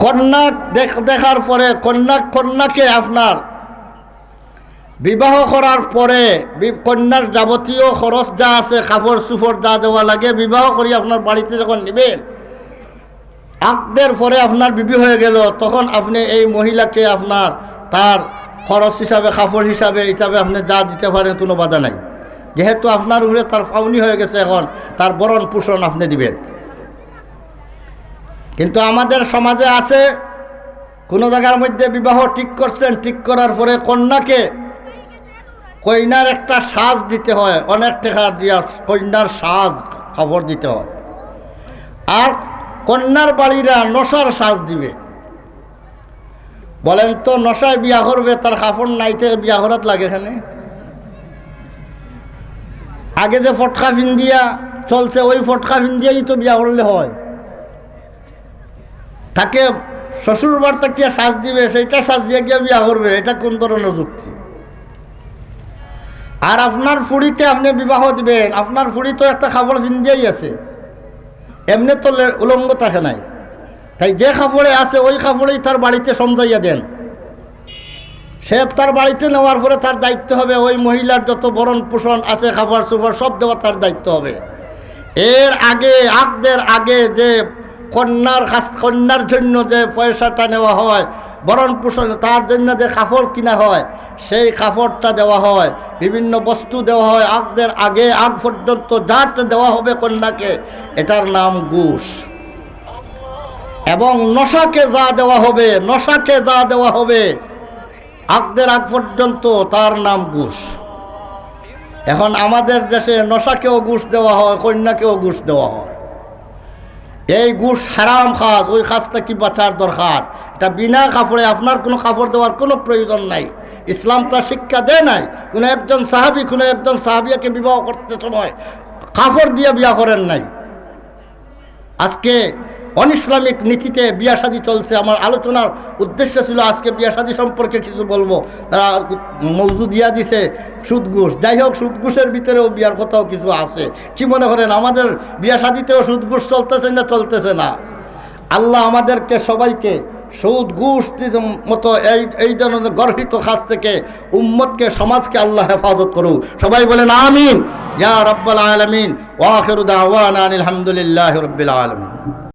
কন্যা দেখ- দেখার পরে, কন্যা, কন্যাকে আপনার বিবাহ করার পরে কন্যার যাবতীয় খরচ যা আছে, কাপড় চুপড় যা দেওয়া লাগে, বিবাহ করি আপনার বাড়িতে যখন নেবেন আকদের পরে আপনার বিবি হয়ে গেল, তখন আপনি এই মহিলাকে আপনার তার খরচ হিসাবে, কাপড় হিসাবে হিসাবে আপনি যা দিতে পারেন, কোনো বাধা নাই। যেহেতু আপনার উপরে তার ফাউনি হয়ে গেছে এখন, তার বরণ পোষণ আপনি দিবেন। কিন্তু আমাদের সমাজে আছে, কোনো জায়গার মধ্যে বিবাহ ঠিক করছেন, ঠিক করার পরে কন্যাকে কইনার একটা সাজ দিতে হয়, অনেক টাকা দিয়া কন্যার সাজ খবর দিতে হয়। আর কন্যার বাড়িরা নশার সাজ দিবে। বলেন তো, নশায় বিয়া করবে, তার কাপড় নাইতে বিয়া করাত লাগে এখানে? আগে যে ফটকা ফিন্দিয়া চলছে, ওই ফটকা ফিন্দিয়াই তো বিয়া করলে হয়। তাকে শ্বশুর বার তাকে সাজ দিবে, সেইটা সাজ দিয়ে গিয়ে বিয়া করবে, এটা কোন ধরনের যুক্তি? আর আপনার ফুড়িতে আপনি বিবাহ দিবেন, আপনার ফুড়ি তো একটা খাবার ফিন্দিয়াই আছে। এমনি তো উলঙ্গ থাকে নাই। তাই যে কাপড়ে আছে, ওই কাপড়েই তার বাড়িতে সমজাইয়া দেন। সে তার বাড়িতে নেওয়ার পরে তার দায়িত্ব হবে, ওই মহিলার যত বরণ পোষণ আছে খাবার সুফার সব দেওয়া তার দায়িত্ব হবে। এর আগে, আগদের আগে যে কন্যার কন্যার জন্য যে পয়সাটা নেওয়া হয়, বরণ পোষণ, তার জন্য যে কাপড় কিনা হয়, সেই কাপড়টা দেওয়া হয়। বিভিন্ন বস্তু দেওয়া হয়। আগদের আগে, আগ পর্যন্ত যাতে দেওয়া হবে কন্যাকে। এটার নাম ঘুষ। এবং নশাকে যা দেওয়া হবে, নশাকে যা দেওয়া হবে, আগদের আগ পর্যন্ত তার নাম ঘুষ। এখন আমাদের দেশে নশাকেও ঘুষ দেওয়া হয়, কন্যাকেও ঘুষ দেওয়া হয়। এই ঘুষ হারাম খাস ওই খাসটা কি বাঁচার দরকার? এটা বিনা কাপড়ে আপনার কোনো কাপড় দেওয়ার কোনো প্রয়োজন নাই। ইসলাম তার শিক্ষা দেয় নাই। কোনো একজন সাহাবি, কোনো একজন সাহাবিয়াকে বিবাহ করতে সময় কাপড় দিয়ে বিয়া করেন নাই। আজকে অনিসলামিক নীতিতে বিয়া শাদী চলছে। আমার আলোচনার উদ্দেশ্য ছিল আজকে বিয়া শাদী সম্পর্কে কিছু বলব। তারা মৌজু দিয়া দিছে সুদ ঘুষ। যাই হোক, সুদ ঘুষের ভিতরেও বিয়ার কথাও কিছু আছে। কি মনে করেন, আমাদের বিয়া শাদীতেও সুদ ঘুষ চলতেছে না চলতেছে না? আল্লাহ আমাদেরকে সবাইকে সুদ ঘুষ মতো এই এই ধরনের গর্হিত কাজ থেকে, উম্মতকে, সমাজকে আল্লাহ হেফাজত করুক। সবাই বলেন, আমিন। ইয়া রব্বাল আলমিন। ওয়াখির দাওয়ানা আলহামদুলিল্লাহ রব্বিল আলমিন।